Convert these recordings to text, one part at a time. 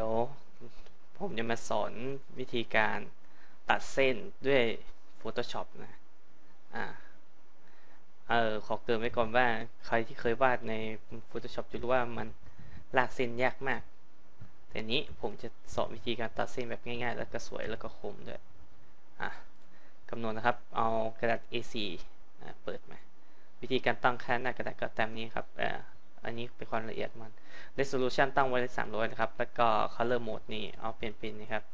ดี๋ยวผมจะมาสอนวิธีการตัดเส้นด้วย Photoshop นะอ่าเออขอเกินไว้ก่อนว่าใครที่เคยวาดใน Photoshop จะรู้ว่ามันลากเส้นยากมาก แต่นี้ผมจะสอนวิธีการตัดเส้นแบบง่ายๆ แล้วก็สวยแล้วก็คมด้วยอะกำหนดนะครับ เอากระดาษ A4 เปิดมา วิธีการตั้งค่าหน้ากระดาษก็ตามนี้ครับอ่า อันนี้เป็นความละเอียดมัน resolution ตั้งไว้ที่300 นะครับ แล้วก็ color mode นี่เอาเป็นเป็นนะครับ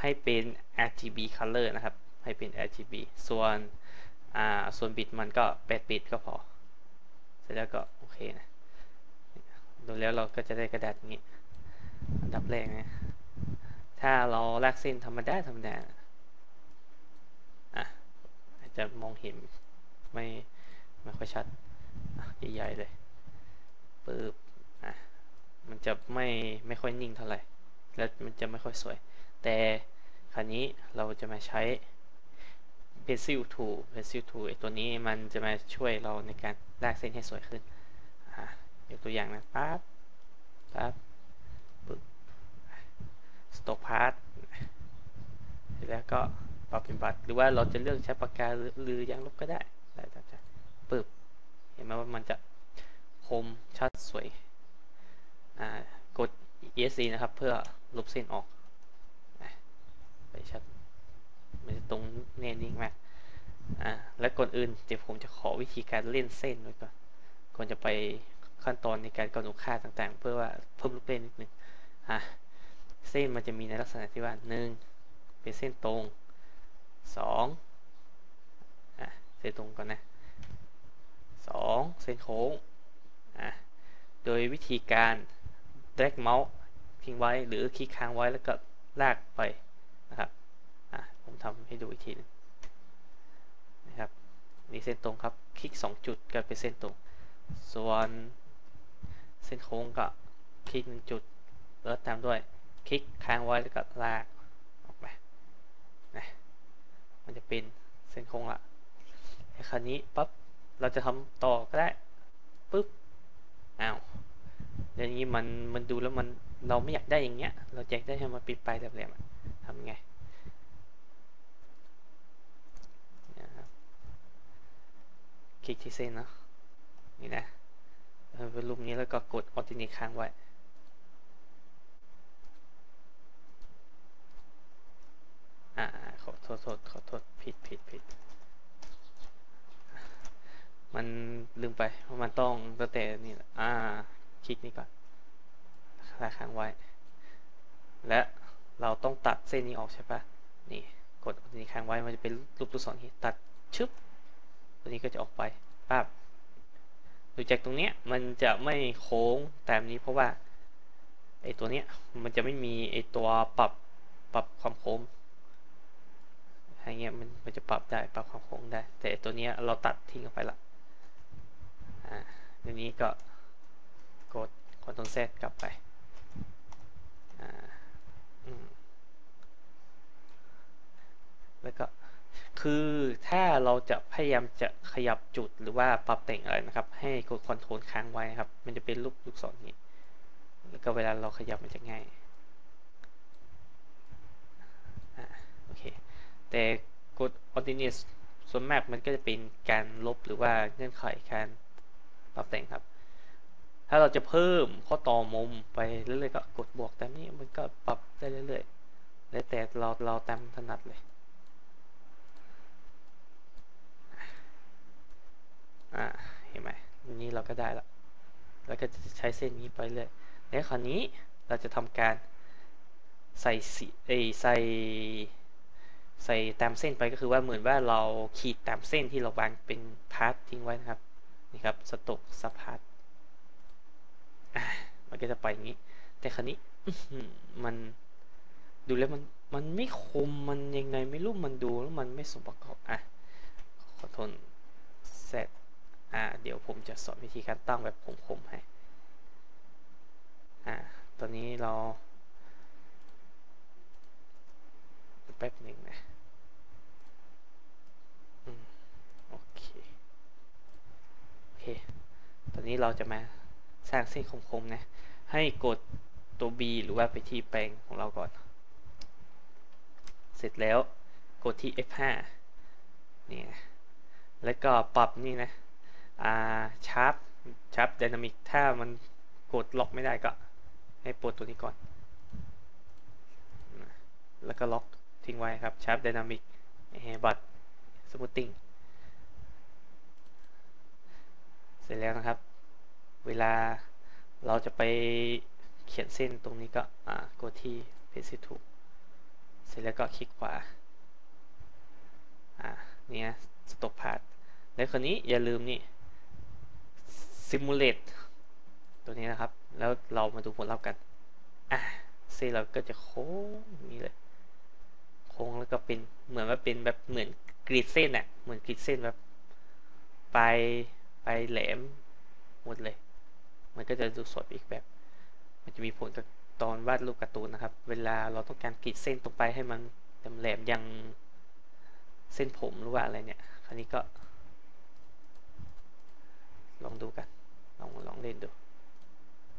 ให้เป็น RGB color นะครับ ให้เป็น RGB ส่วน อ่า ส่วนบิตมันก็ 8 บิตก็พอ เสร็จแล้วก็ โอเคนะ ดูแล้วเราก็จะได้กระดาษนี้ อันดับแรกนะ ถ้าเราลากเส้นธรรมดาธรรมดาอะอาจจะมองเห็นไม่ ไม่ค่อยชัดใหญ่ๆเลย ปึ๊บอะมันจะไม่ไม่ค่อยนิ่งเท่าไหร่ แล้วมันจะไม่ค่อยสวย แต่คราวนี้เราจะมาใช้ pencil tool pencil tool ไอตัวนี้มันจะมาช่วยเราในการลากเส้นให้สวยขึ้นอะยกตัวอย่างนะปั๊บปั๊บปึ๊บ stock part เสร็จแล้วก็ปรับเป็นบัตรหรือว่าเราจะเลือกใช้ปากกาหรือยางลบก็ได้แล้วแต่ปึ๊บ เห็นไหมว่ามันจะค มชัดสวยกด ESC นะครับ เพื่อลบเส้นออกไปชัดมันจะตรงแน่นิ่งมากอ่าและก่อนอื่นเดี๋ยวผมจะขอวิธีการเล่นเส้นไว้ก่อนก่อนจะไปขั้นตอนในการกำหนดค่าต่างๆ เพื่อว่าเพิ่มลูกเล่นนิดนึงอะเส้นมันจะมีในลักษณะที่ว่าหนึ่งเป็นเส้นตรงสองอะเส้นตรงก่อนนะสองเส้นโค้ง โดยวิธีการ drag เมาส์ทิ้งไว้หรือคลิกค้างไว้แล้วก็ลากไปนะครับผมทำให้ดูอีกทีนึงนะครับนี่เส้นตรงครับ คลิก 2 จุดก็เป็นเส้นตรง ส่วนเส้นโค้งก็คลิก1จุดแล้วตามด้วย คลิกค้างไว้แล้วก็ลากออกไปนะมันจะเป็นเส้นโค้งละไอ้คันนี้ปั๊บเราจะทำต่อก็ได้ปุ๊บ อ้าวอย่างนี้มันมันดูแล้วมันเราไม่อยากได้อย่างเงี้ย เราอยากได้ให้มันปิดไปแหลมๆทำไงคลิกที่เส้นเนาะนี่นะเป็นรูปนี้แล้วก็กดออตินิค้างไว้อ่าขอโทษโทษขอโทษผิดผิดผิดมัน ลืมไปว่ามันต้องตั้งแต่นี่อ่า คลิกนี่ก่อนคาค้างไว้ และเราต้องตัดเส้นนี้ออกใช่ปะนี่กดนี้ค้างไว้มันจะเป็นรูปตัวสอนที่ตัดชึบตัวนี้ก็จะออกไปปั๊บดูจากตรงเนี้ยมันจะไม่โค้งตามนี้เพราะว่าไอตัวเนี้ยมันจะไม่มีไอตัวปรับปรับความโค้งอะไรเงี้ยมันมันจะปรับได้ปรับความโค้งได้ แต่ตัวเนี้ยเราตัดทิ้งออกไปละ ทีนี้ก็กดคอนโทรลเซตกลับไปแล้วก็คือถ้าเราจะพยายามจะขยับจุดหรือว่าปรับแต่งอะไรนะครับ ให้กดคอนโทรลค้างไว้ครับ มันจะเป็นรูปลูกศรนี้ แล้วก็เวลาเราขยับมันจะง่ายโอเค แต่กด Ordinate ส่วนมากมันก็จะเป็นการลบหรือว่าเงื่อนไขการ ปรับแต่งครับ ถ้าเราจะเพิ่มข้อต่อมุมไปเรื่อยๆก็กดบวกแต่นี้มันก็ปรับได้เรื่อยๆแล้วแต่เราเราตามถนัดเลยอ่าเห็นไหมนี้เราก็ได้ละแล้วก็จะใช้เส้นนี้ไปเลยในคราวนี้เราจะทำการใส่สีเอใส่ใส่ตามเส้นไปก็คือว่าเหมือนว่าเราขีดตามเส้นที่เราวางเป็นพาร์ททิ้งไว้นะครับ นี่ครับสตอกสปาร์ตมันก็จะไปอย่างนี้ แต่คราวนี้มันดูแล้วมันมันไม่คมมันยังไงไม่รู้มันดูแล้วมันไม่สมประกอบอะขอทนเซตอ่าเดี๋ยวผมจะสอนวิธีการตั้งแบบคมๆให้อ่าตอนนี้เราแป๊บหนึ่งนะเค ตอนนี้เราจะมาสร้างเส้นคมๆนะ ให้กดตัว B หรือว่าไปที่แปลงของเราก่อน เสร็จแล้วกดที่ F5 นี่แล้วก็ปรับนี่นะอ่าชาร์ปชาร์ปไดนามิกถ้ามันกดล็อกไม่ได้ก็ให้ปลดตัวนี้ก่อน แล้วก็ล็อกทิ้งไว้ครับชาร์ปไดนามิกบัตสมูทติ้ง เสร็จแล้วนะครับ เวลาเราจะไปเขียนเส้นตรงนี้ก็กดที่ Paste to เสร็จแล้วก็คลิกขวาอ่าเนี่ยสต็อปพา t แล้วคราวนี้อย่าลืมนี่ simulate ตัวนี้นะครับ แล้วเรามาดูผลลัพธ์กันอะเส้นเราก็จะโค้งนี่เลย โค้งแล้วก็เป็นเหมือนว่าเป็นแบบเหมือนกรีดเส้นอะเหมือนกรีดเส้นแบบ ไป ปลายแหลมหมดเลย มันก็จะดูสดอีกแบบ มันจะมีผลกับตอนวาดรูปการ์ตูนนะครับ เวลาเราต้องการกรีดเส้นตรงไปให้มันแหลมยังเส้นผมหรือว่าอะไรเนี่ย คราวนี้ก็ ลองดูกัน ลองลองเล่นดู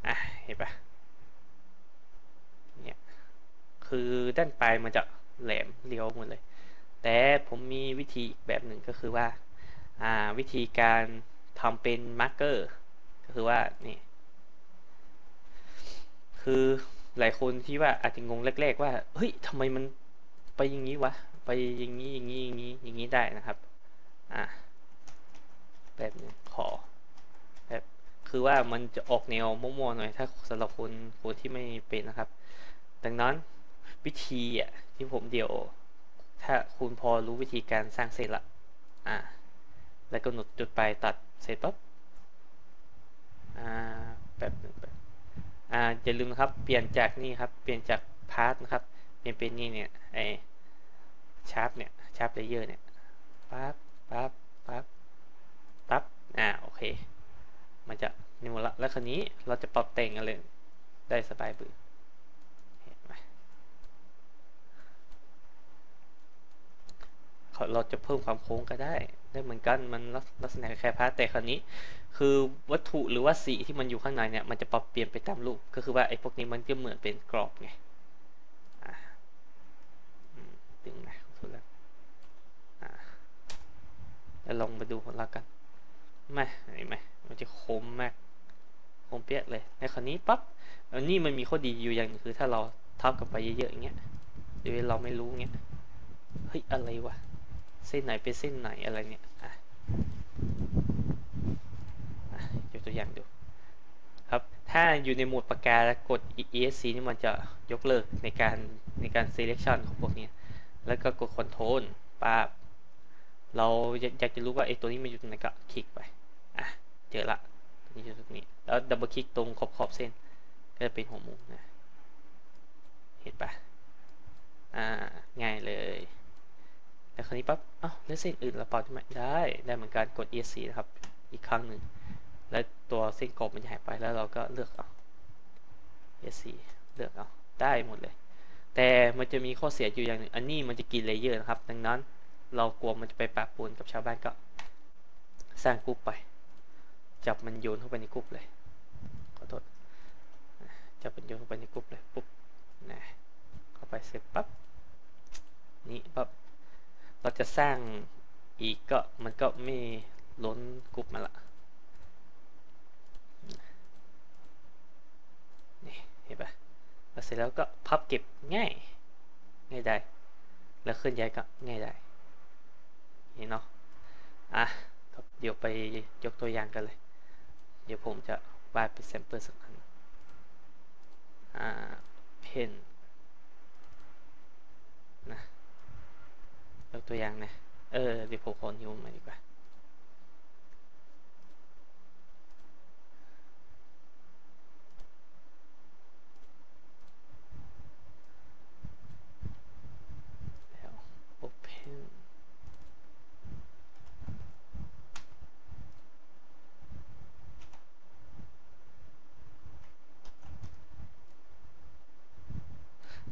อะ เห็นปะเนี่ย คือด้านปลายมันจะแหลมเลี้ยวหมดเลย แต่ผมมีวิธีอีกแบบหนึ่งก็คือว่า อ่า วิธีการ ทำเป็นมาร์กเกอร์ก็คือว่านี่ คือหลายคนที่ว่าอาจจะงงแรก ๆ ว่าเฮ้ยทำไมมันไปอย่างนี้วะ ไปอย่างนี้อย่างนี้อย่างนี้อย่างนี้ได้นะครับ อะแบบนึงขอแบบคือว่ามันจะออกแนวมั่วๆหน่อย ถ้าสำหรับคนคนที่ไม่เป็นนะครับ ดังนั้นวิธีอะที่ผมเดียว ถ้าคุณพอรู้วิธีการสร้างเสร็จละอ่าแล้วก็หนดจุดปลายตัด เสร็จปั๊บอ่าแบบหนึ่งแบบอ่าอย่าลืมนะครับ เปลี่ยนจากนี่ครับ เปลี่ยนจากพาร์ทนะครับ เปลี่ยนเป็นนี่เนี่ยไอชาร์ปเนี่ย ชาร์ปเลเยอร์เนี่ยปั๊บปั๊บปั๊บปั๊บอ่า โอเค มันจะนี่หมดละแล้วคราวนี้เราจะปรับแต่งอะไรได้สบายบือเห็นไหมเราจะเพิ่มความโค้งก็ได้ ได้เหมือนกันมันลักษณะคล้ายพาร์ทแต่คราวนี้ คือวัตถุหรือว่าสีที่มันอยู่ข้างในเนี่ยมันจะปรับเปลี่ยนไปตามรูปก็คือว่าไอ้พวกนี้มันก็เหมือนเป็นกรอบไงดึงนะสุดแล้วแล้วลองมาดูผลลัพธ์กันไม่เห็นไหมมันจะคมมากคมเปี้ยเลยในคราวนี้ปั๊บอันนี้มันมีข้อดีอยู่อย่างนึงคือถ้าเราทับกับไปเยอะๆอย่างเงี้ยโดยเราไม่รู้เงี้ยเฮ้ยอะไรวะ ส้นไหนเป็นเส้นไหนอะไรเนี่ยอะยกตัวอย่างดูครับถ้าอยู่ในโหมดปากกาแล้วกด ESC นี่มันจะยกเลิกในการในการ selection ของพวกนี้แล้วก็กด control ปั๊บเราอยากจะรู้ว่าไอ้ตัวนี้มันอยู่ตรงไหนก็คลิกไปอะเจอละตัวนี้อยู่ตรงนี้แล้วดับเบิลคลิกตรงขอบขอบเส้น ก็จะเป็นหัวมุมนะเห็นปะอ่าง่ายเลย แล้วคราวนี้ปั๊บอ้าวแล้วเส้นอื่นเราเปล่าใช่ไหมได้ ได้เหมือนกันกด ESC นะครับ อีกครั้งหนึ่ง แล้วตัวเส้นกบมันจะหายไป แล้วเราก็เลือกเอา ESC เลือกเอา ได้หมดเลย แต่มันจะมีข้อเสียอยู่อย่างหนึ่ง อันนี้มันจะกินเลเยอร์นะครับ ดังนั้นเรากลัวมันจะไปปะปนกับชาวบ้านก็ สร้างกรุ๊ปไป จับมันโยนเข้าไปในกรุ๊ปเลย ขอโทษ จับมันโยนเข้าไปในกรุ๊ปเลย ปุ๊บ นะ เข้าไปเสร็จปั๊บ นี่ปั๊บ เราจะสร้างอีกก็มันก็ไม่ล้นกรุ๊ปมาละนี่เห็นปะเสร็จแล้วก็พับเก็บง่าย ง่ายได้ แล้วเคลื่อนย้ายก็ง่ายได้นี่เนาะอะเดี๋ยวไปยกตัวอย่างกันเลย เดี๋ยวผมจะวาดเป็นแซมเปิลสักอันอ่าเพนนะ ยกตัวอย่างนะ เออเดี๋ยวผมขอนิ้วมาดีกว่า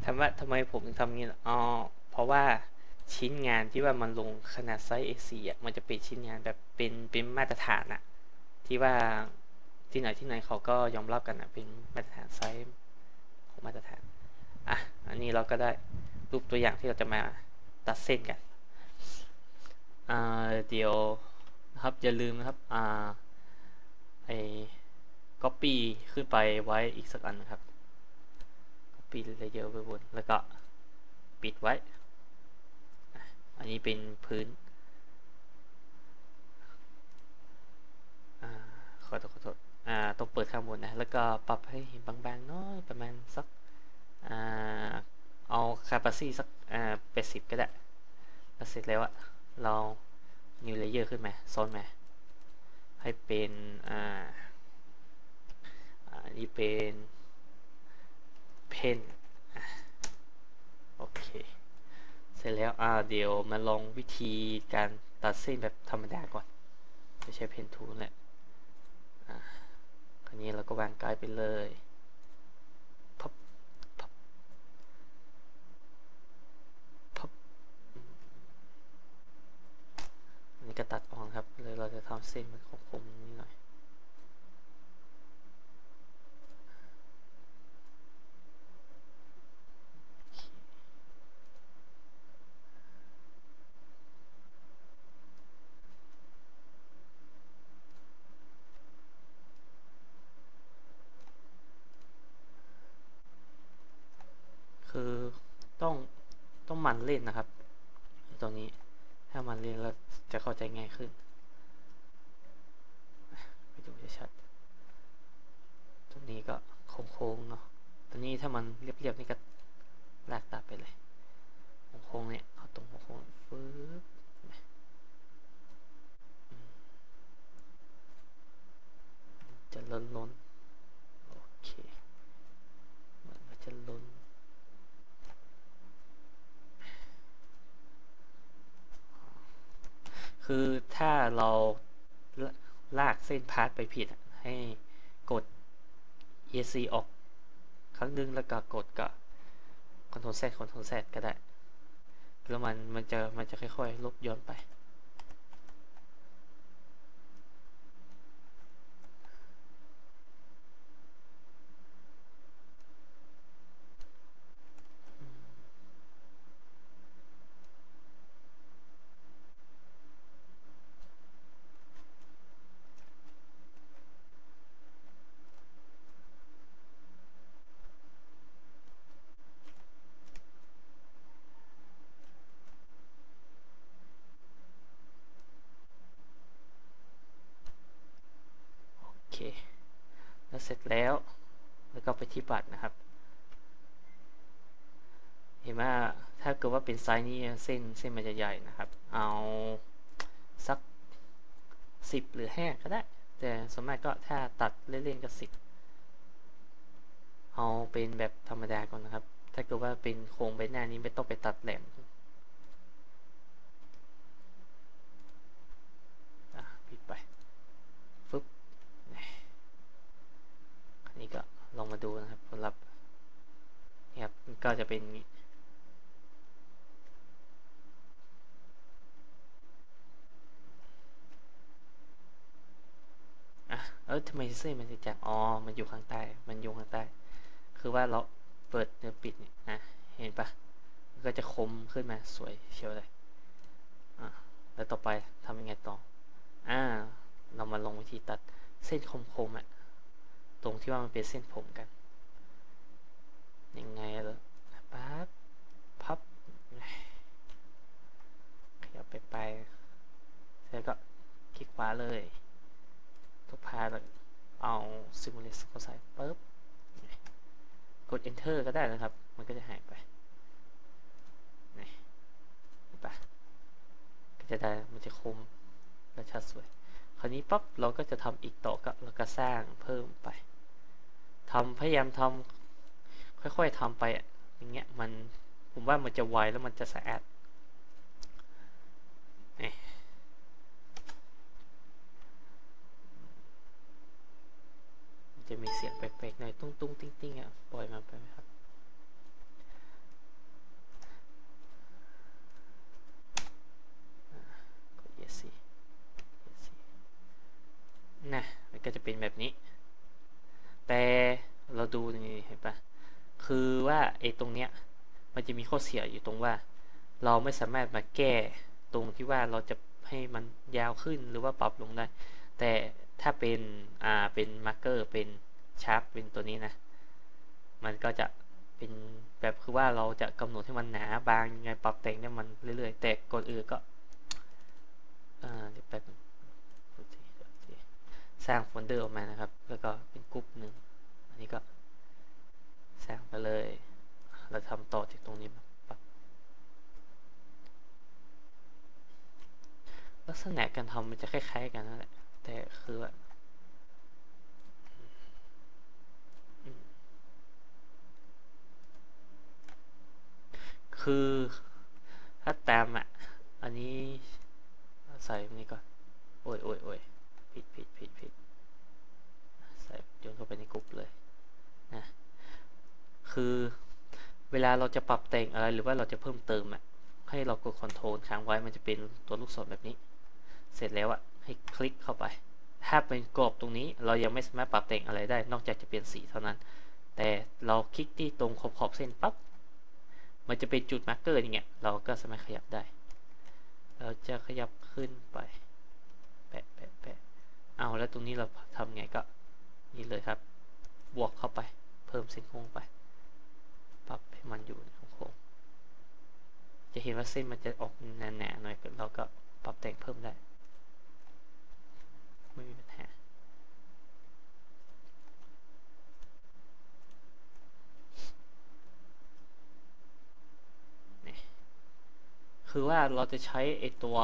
ถามว่าทำไมผมถึงทำงี้ อ๋อ เพราะว่า ชิ้นงานที่ว่ามันลงขนาดไซส์ A4 อะมันจะเป็นชิ้นงานแบบเป็นเป็นมาตรฐานอะที่ว่าที่ไหนที่ไหนเขาก็ยอมรับกันอะเป็นมาตรฐานไซส์ของมาตรฐานอะอันนี้เราก็ได้รูปตัวอย่างที่เราจะมาตัดเส้นกันอ่าเดี๋ยวนะครับอย่าลืมนะครับอ่าไอ้ copy ขึ้นไปไว้อีกสักอันนะครับ copy เลเยอร์ไปบนแล้วก็ปิดไว้ อันนี้เป็นพื้นอขอโทษขอโทษอ่าต้องเปิดข้างบนนะ แล้วก็ปรับให้เห็นบางๆน้อยประมาณสักอ่าเอาคาปาซี่สักอ่าแปดสิบก็ได้แล้วเสร็จแล้วอะเรา new layer ขึ้นมาซ้อนมา ให้เป็นอ่าอันนี้เป็นเพนโอเค เสร็จแล้วอ่าเดี๋ยวมาลองวิธีการตัดเส้นแบบธรรมดาก่อนไม่ใช้เพนทูลแหละคราวนี้เราก็วางกายไปเลยพับพับพับนนี้ก็ตัดออกครับเลยเราจะทำเส้นมันคมๆนิดหน่อย คือต้องต้องมัน เล่นนะครับ ตรงนี้ถ้ามันเล่นแล้วจะเข้าใจง่ายขึ้น ไปดูชัดๆตรงนี้ก็โค้งๆเนาะตรงนี้ถ้ามันเรียบๆนี่ก็ลากตัดไปเลยโค้งๆเนี่ยเอาตรงโค้งฟื้บจะล้นล้นโอเคมันจะล้น คือถ้าเราลากเส้นพาร์ทไปผิด ให้กด ESC ออก ครั้งนึงแล้วก็กดกับ Ctrl Z Ctrl Z ก็ได้ แล้วมันมันจะมันจะค่อยๆ ลบย้อนไป โอเค แล้วเสร็จแล้ว บัตินะครับ เห็นว่าถ้าเกิดว่าเป็นไซส์นี้เส้นเส้นมันจะใหญ่นะครับ เอาสักสิบหรือห้าก็ได้ แต่สมมติก็ถ้าตัดเล่นๆก็สิบเอาเป็นแบบธรรมดาก่อนนะครับ ถ้าเกิดว่าเป็นโครงใบหน้านี้ไม่ต้องไปตัดแหลมอะปิดไป ฟึบอันนี้ก็ ลองมาดูนะครับผลลัพธ์นี่ครับก็จะเป็นอย่างนี้อะเออทำไมเส้นมันจะจังอ๋อ มันอยู่ข้างใต้ มันอยู่ข้างใต้ คือว่าเราเปิดหรือปิดเนี่ยอะเห็นปะก็จะคมขึ้นมาสวยเชียวเลยอะแล้วต่อไปทำยังไงต่อ อ่า เรามาลงวิธีตัดเส้นคมๆอะ ตรงที่ว่ามันเป็นเส้นผมกัน ยังไงล่ะปั๊บพับขยับไปไปแล้วก็คลิกขวาเลยทุกพาเลยเอา simulate เข้าใส่ปุ๊บกด enter ก็ได้นะครับ มันก็จะหายไปนี่ปะก็จะได้มันจะคมและชัดสวย คราวนี้ปั๊บเราก็จะทำอีกต่อก็เราก็สร้างเพิ่มไป ทำพยายามทำค่อยๆทำไปอย่างเงี้ยมันผมว่ามันจะไวแล้วมันจะสะอาดจะมีเสียงแปลกๆหน่อยตุ้งตุ้งติ้งติ้งอะปล่อยมันไปไหมครับกด yes นะมันก็จะเป็นแบบนี้ แต่เราดูนี่เห็นปะคือว่าไอ้ตรงเนี้ยมันจะมีข้อเสียอยู่ตรงว่า เราไม่สามารถมาแก้ตรงที่ว่าเราจะให้มันยาวขึ้นหรือว่าปรับลงได้ แต่ถ้าเป็นอ่าเป็นมาร์กเกอร์เป็นชาร์ปเป็นตัวนี้นะ มันก็จะเป็นแบบคือว่าเราจะกำหนดให้มันหนาบางยังไงปรับแต่งเนี่ยมันเรื่อยๆ แต่ก่อนอื่นก็อ่าเดี๋ยวแป๊บนึง สร้างโฟลเดอร์ออกมานะครับ แล้วก็เป็นกรุ๊ปหนึ่งอันนี้ก็สร้างไปเลย เราทำต่อจากตรงนี้มาปั๊บลักษณะการทำมันจะคล้ายๆกันนั่นแหละ แต่คือว่าคือถ้าตามอะ อันนี้ใส่ตรงนี้ก่อน โอ้ยโอ้ยโอ้ย ผิดผิดผิดผิดใส่โยนเข้าไปในกรุ๊ปเลยนะคือเวลาเราจะปรับแต่งอะไรหรือว่าเราจะเพิ่มเติมอะให้เรากดคอนโทรลค้างไว้มันจะเป็นตัวลูกศรแบบนี้ เสร็จแล้วอะให้คลิกเข้าไป ถ้าเป็นกรอบตรงนี้เรายังไม่สามารถปรับแต่งอะไรได้ นอกจากจะเปลี่ยนสีเท่านั้น แต่เราคลิกที่ตรงขอบขอบเส้นปั๊บมันจะเป็นจุดมาร์กเกอร์อย่างเงี้ยเราก็สามารถขยับได้ เราจะขยับขึ้นไป เอาแล้วตรงนี้เราทำไงก็นี่เลยครับ บวกเข้าไป เพิ่มเส้นโค้งไป ปรับให้มันอยู่ในโค้ง จะเห็นว่าเส้นมันจะออกหนาๆหน่อยเราก็ปรับแต่งเพิ่มได้ ไม่มีปัญหาคือว่าเราจะใช้ไอตัว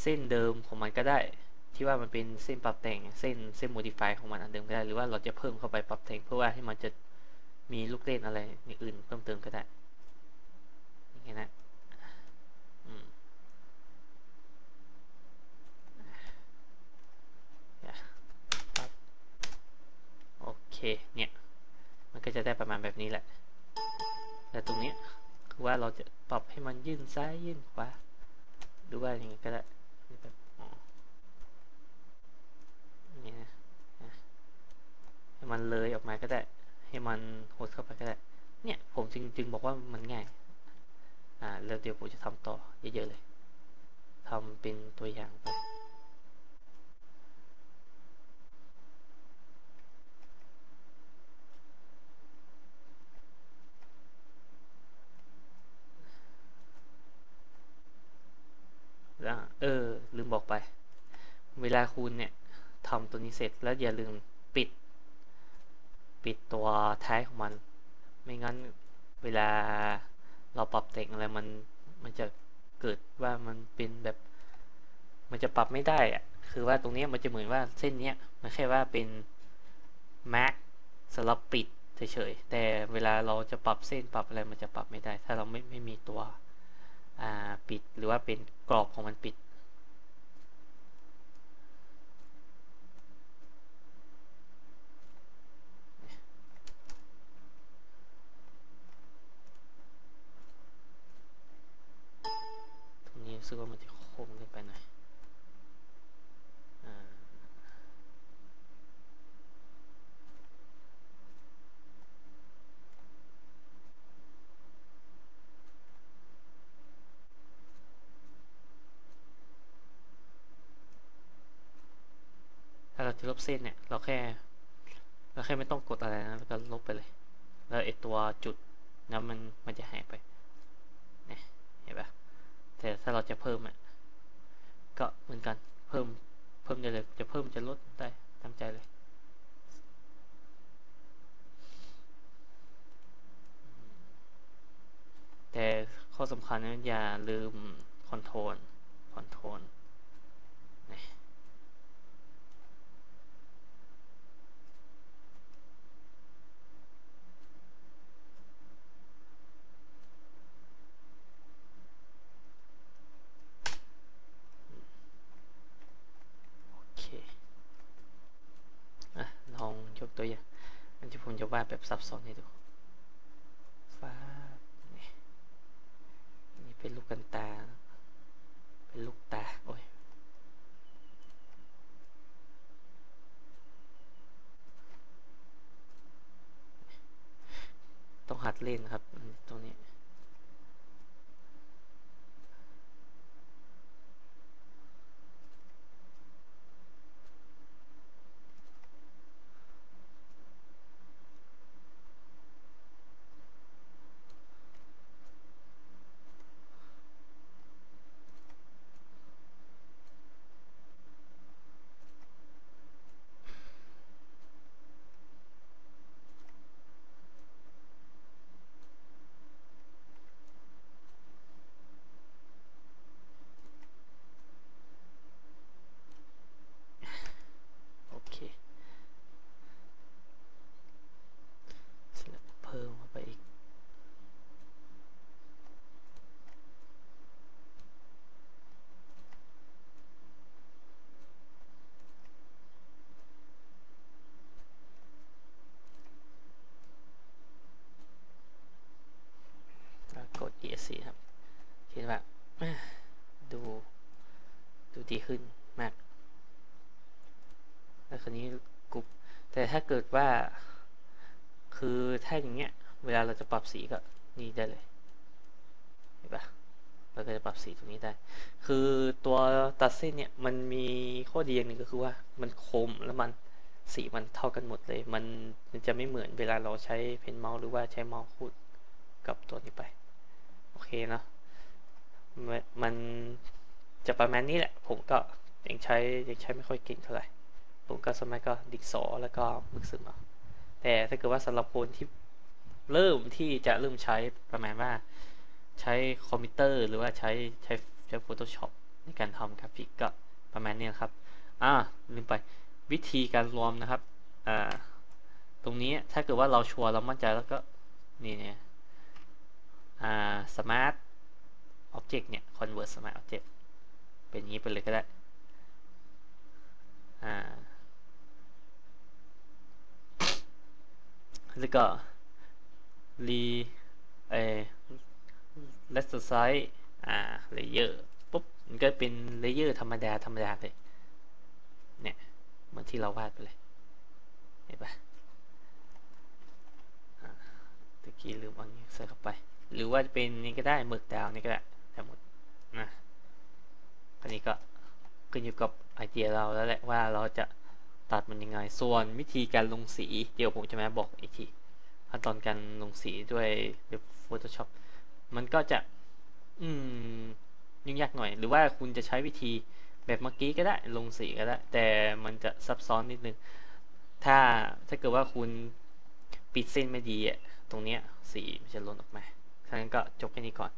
เส้นเดิมของมันก็ได้ ที่ว่ามันเป็นเส้นปรับแต่งเส้นเส้น modify ของมันอันเดิมก็ได้ หรือว่าเราจะเพิ่มเข้าไปปรับแต่งเพื่อว่าให้มันจะมีลูกเล่นอะไรอย่างอื่นเพิ่มเติมก็ได้อย่างนี้นะโอเค เนี่ย มันก็จะได้ประมาณแบบนี้แหละ แต่ตรงนี้คือว่าเราจะปรับให้มันยื่นซ้ายยื่นขวาหรือว่าอย่างนี้ก็ได้แบบนี่นะให้มันเลยออกมาก็ ได้ ให้มันโหดเข้าไปก็ได้ เนี่ยผมจึงจึงบอกว่ามันง่าย อ่าแล้วเดี๋ยวผมจะทำต่อเยอะๆเลยทำเป็นตัวอย่างไปเออ ลืมบอกไป เวลาคุณเนี่ยทำตัวนี้เสร็จแล้วอย่าลืมปิด ปิดตัวแท้ายของมัน ไม่งั้นเวลาเราปรับแต่งอะไรมันมันจะเกิดว่ามันเป็นแบบ มันจะปรับไม่ได้อะคือว่าตรงนี้มันจะเหมือนว่าเส้นนี้มันแค่ว่าเป็นแม็กสำหรับปิดเฉยๆแต่เวลาเราจะปรับเส้นปรับอะไรมันจะปรับไม่ได้ ถ้าเราไม่ไม่มีตัวปิดหรือว่าเป็นกรอบของมันปิดรู้ สึกว่ามันจะคมขึ้นไปหน่อยถ้าเราจะลบเส้นเนี่ย เราแค่ เราแค่ไม่ต้องกดอะไรนะแล้วก็ลบไปเลย แล้วไอตัวจุดนั้นมันมันจะหายไปเนี่ยเห็นปะ แต่ถ้าเราจะเพิ่มอะ ก็เหมือนกัน เพิ่ม เพิ่มได้เลย จะเพิ่มจะลดได้ตามใจเลย แต่ข้อสำคัญนะอย่าลืมคอนโทรล คอนโทรล ตัวอย่างอันที่ผมจะวาดแบบซับซ้อนให้ดูฟ้านี่นี่เป็นลูกกันตา เป็นลูกตา โอ้ยต้องหัดเล่นครับตรงนี้ โอเคเสร็จแล้วเพิ่มเข้าไปอีก แล้วกด ESC ครับคิดว่าดูดูดีขึ้นมาก แล้วคราวนี้กรุ๊ปแต่ถ้าเกิดว่า คือถ้าอย่างเงี้ย เวลาเราจะปรับสีก็นี่ได้เลยเห็นปะเราก็จะปรับสีตรงนี้ได้ คือตัวตัดเส้นเนี่ยมันมีข้อดีอย่างหนึ่งก็คือว่ามันคมแล้วมันสีมันเท่ากันหมดเลย มันมันจะไม่เหมือนเวลาเราใช้เพนเมาส์หรือว่าใช้เมาส์คูดกับตัวนี้ไป เคเนาะมันมันจะประมาณนี้แหละ ผมก็ยังใช้ยังใช้ไม่ค่อยเก่งเท่าไหร่ ผมก็สมัยก็ดิกสอแล้วก็มึกซึมเอาแต่ถ้าเกิดว่าสำหรับคนที่เริ่มที่จะเริ่มใช้ประมาณว่า ใช้คอมพิวเตอร์หรือว่าใช้ใช้ใช้ Photoshop ในการทำกราฟิกก็ประมาณนี้นครับ อ่าลืมไปวิธีการรวมนะครับ อ่า ตรงนี้ถ้าเกิดว่าเราชัวร์เรามั่นใจแล้วก็นี่เนี่ย smart object เนี่ย convert smart object เป็นอย่างนี้ไปเลยก็ได้อ่าแล้วก็ re เอ let's size อ่า layer ปุ๊บ มันก็เป็น layer ธรรมดา ธรรมดาเลย เนี่ย เหมือนที่เราวาดไปเลย เห็นปะอ่าตะกี้ลืมเอานี้ใส่เข้าไป หรือว่าจะเป็นนี่ก็ได้หมึกดาวนี่ก็ได้ทั้งหมดนะอันนี้ก็ขึ้นอยู่กับไอเดียเราแล้วแหละว่าเราจะตัดมันยังไง ส่วนวิธีการลงสี เดี๋ยวผมจะมาบอกอีกทีขั้นตอนการลงสีด้วยด้วย Photoshop มันก็จะ อืม ยุ่งยากหน่อย หรือว่าคุณจะใช้วิธีแบบเมื่อกี้ก็ได้ ลงสีก็ได้ แต่มันจะซับซ้อนนิดนึง ถ้าถ้าเกิดว่าคุณปิดเส้นไม่ดีอะตรงเนี้ยสีมันจะหล่นออกมา ฉะนั้นก็จบแค่นี้ก่อน